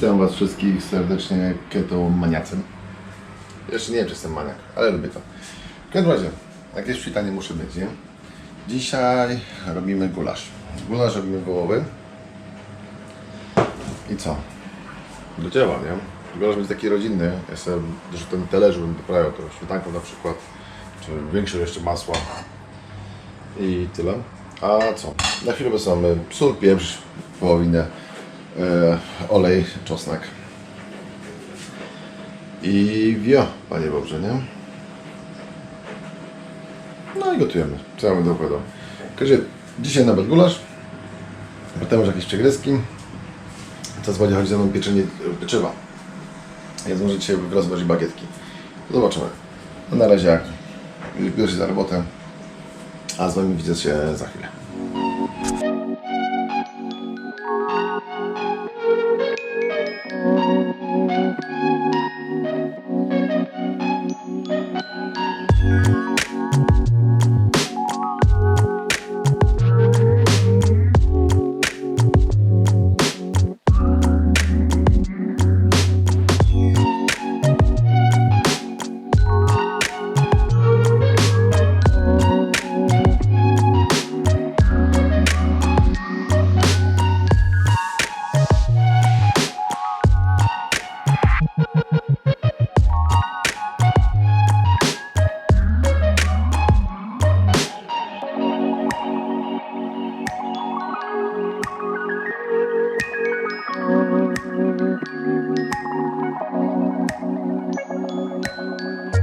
Witam Was wszystkich serdecznie keto maniacem. Jeszcze nie wiem, czy jestem maniak, ale lubię to. W każdym razie, jakieś przywitanie muszę mieć, nie? Dzisiaj robimy gulasz. Gulasz robimy wołowy. I co? Do dzieła, nie? Gulasz będzie taki rodzinny. Ja sobie że ten talerzu bym doprawiał to śmietanką na przykład, czy większe jeszcze masła. I tyle. A co? Na chwilę mamy sól, pieprz, wołowinę, olej, czosnek. I wio, Panie Boże, nie? No i gotujemy. Co ja będę opowiadał? Także dzisiaj nawet gulasz, potem już jakieś przegryzki. Co będzie chodzi ze mną pieczenie e, pieczywa. Ja może dzisiaj rozważyć bagietki. Zobaczymy. No na razie jak biorę się za robotę, a z Wami widzę się za chwilę. Oh, mm -hmm.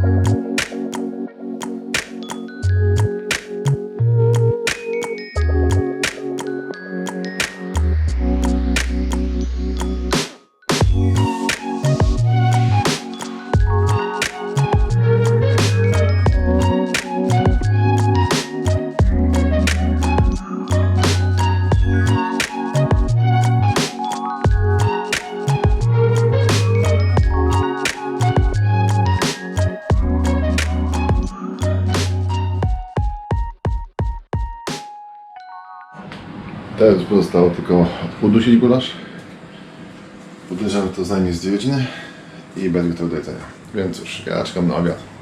you Teraz pozostało tylko udusić gulasz. Podejrzewam, to zajmie z 2 godziny i będzie gotowy do jedzenia. Więc cóż, ja czekam na obiad.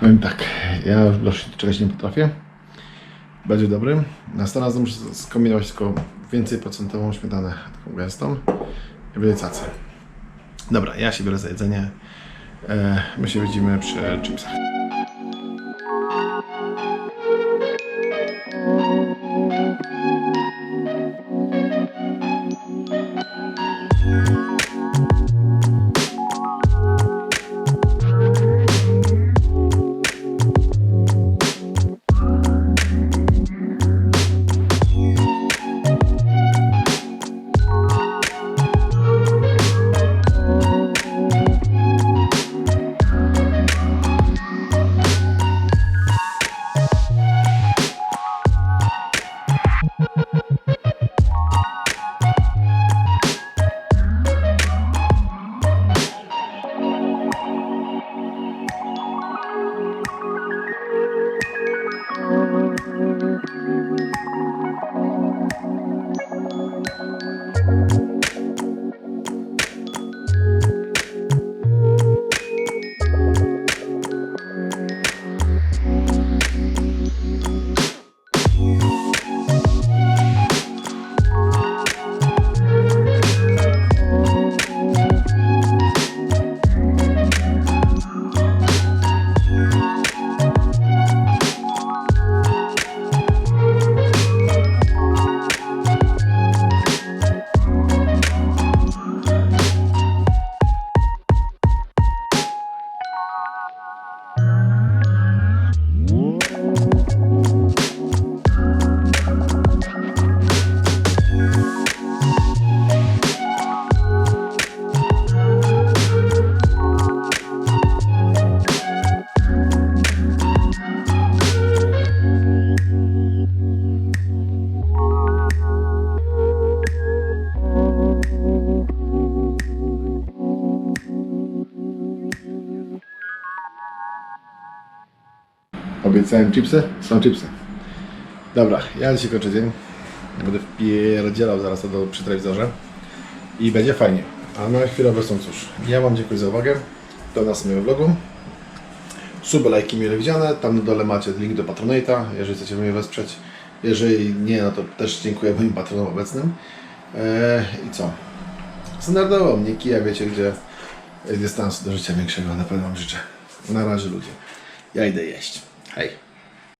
Powiem tak, ja już do czegoś nie potrafię. Będzie dobry. Następnym razem muszę skombinować tylko więcej procentową śmietanę taką gęstą i będzie cacy. Dobra, ja się biorę za jedzenie. E, my się widzimy przy chipsach. you Obiecałem chipsy? Są chipsy. Dobra, ja dzisiaj kończę dzień. Będę wpierdzielał zaraz to do, przy telewizorze. I będzie fajnie. A na chwilę obecną cóż. Ja Wam dziękuję za uwagę. Do następnego vlogu. Suby, lajki mile widziane. Tam na dole macie link do Patronite'a, jeżeli chcecie mnie wesprzeć. Jeżeli nie, no to też dziękuję moim patronom obecnym. Eee, I co? Standardowo mnie kija, wiecie gdzie dystansu do życia większego na pewno Wam życzę. Na razie ludzie. Ja idę jeść. Hey.